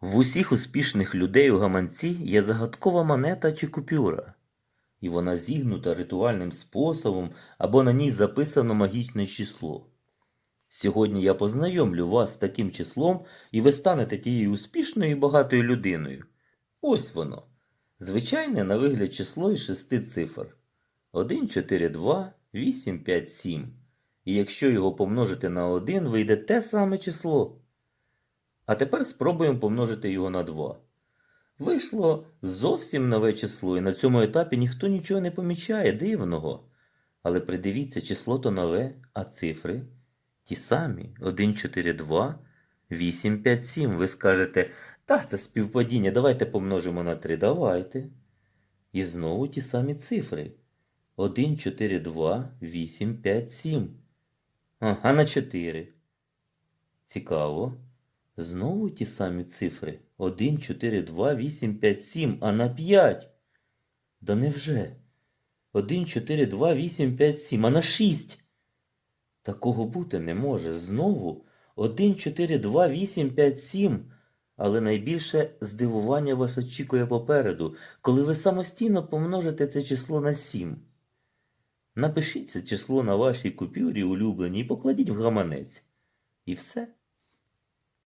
В усіх успішних людей у гаманці є загадкова монета чи купюра, і вона зігнута ритуальним способом або на ній записано магічне число. Сьогодні я познайомлю вас з таким числом, і ви станете тією успішною і багатою людиною. Ось воно. Звичайне на вигляд число із шести цифр. 1, 4, 2, 8, 5, 7. І якщо його помножити на 1, вийде те саме число. А тепер спробуємо помножити його на 2. Вийшло зовсім нове число, і на цьому етапі ніхто нічого не помічає дивного. Але придивіться, число то нове, а цифри ті самі 1, 4, 2, 8, 5, 7. Ви скажете, так, це співпадіння, давайте помножимо на 3. Давайте. І знову ті самі цифри. 1, 4, 2, 8, 5, 7. А, а на 4. Цікаво. Знову ті самі цифри. 1, 4, 2, 8, 5, 7, а на 5. Да невже? 1, 4, 2, 8, 5, 7, а на 6. Такого бути не може. Знову 1, 4, 2, 8, 5, 7. Але найбільше здивування вас очікує попереду, коли ви самостійно помножите це число на 7. Напишіть це число на вашій купюрі улюбленій і покладіть в гаманець. І все.